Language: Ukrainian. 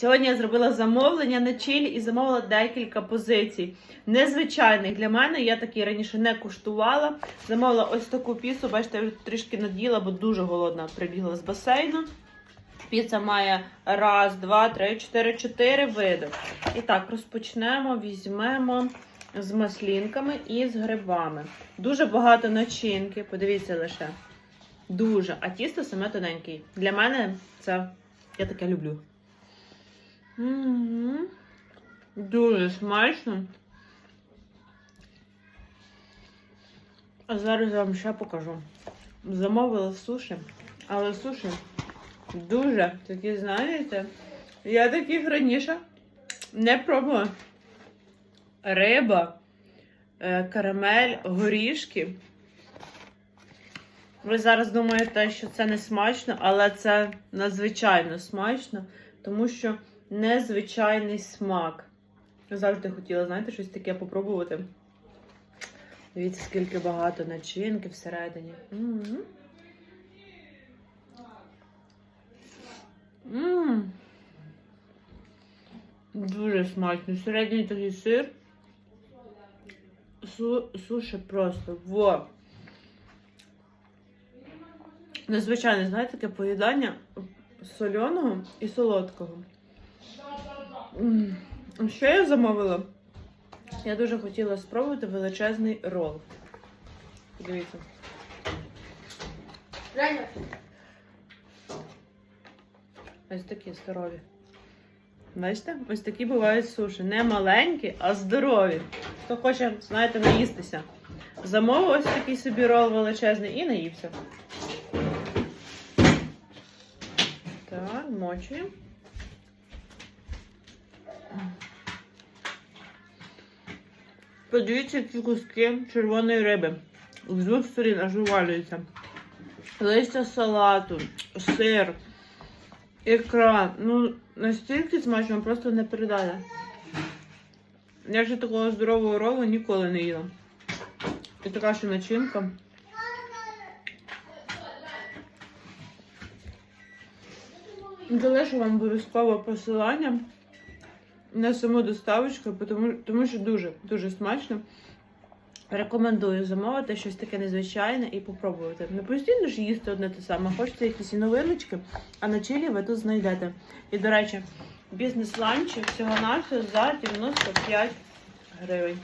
Сьогодні я зробила замовлення на чилі і замовила декілька позицій. Незвичайних для мене, я такі раніше не куштувала. Замовила ось таку піцу, бачите, я вже трішки наділа, бо дуже голодна прибігла з басейну. Піца має раз, два, три, чотири, чотири види. І так, розпочнемо, візьмемо з маслінками і з грибами. Дуже багато начинки, подивіться лише. Дуже. А тісто саме тоненький. Для мене це я таке люблю. Мгм. Дуже смачно. А зараз я вам ще покажу. Замовила суші, але суші дуже такі, знаєте, я таких раніше не пробувала. Риба, е, карамель, горішки. Ви зараз думаєте, що це не смачно, але це надзвичайно смачно, тому що незвичайний смак. Завжди хотіла, знаєте, щось таке попробувати. Дивіться, скільки багато начинки всередині. М. М. Дуже смачно. Середній такий сир. Су, суші просто. Во. Незвичайне, знаєте, таке поїдання соляного і солодкого. Що я замовила? Я дуже хотіла спробувати величезний рол. Дивіться. Ось такі здорові. Бачите? Ось такі бувають суші. Не маленькі, а здорові. Хто хоче, знаєте, наїстися. Замовив ось такий собі рол величезний і наївся. Так, мочуємо. Подивіться, які куски червоної риби. З двох сторін аж вивалюються. Листя салату, сир, ікра. Ну, настільки смачно, просто не передати. Я ще такого здорового ролу ніколи не їла. І така ще начинка. Залишу вам обов'язково посилання на саму доставочку, тому, тому що дуже дуже смачно. Рекомендую замовити щось таке незвичайне і попробувати. Не постійно ж їсти одне те саме, хочете якісь і новиночки, а на чилі ви тут знайдете. І, до речі, бізнес-ланчі всього-навсього за 95 гривень.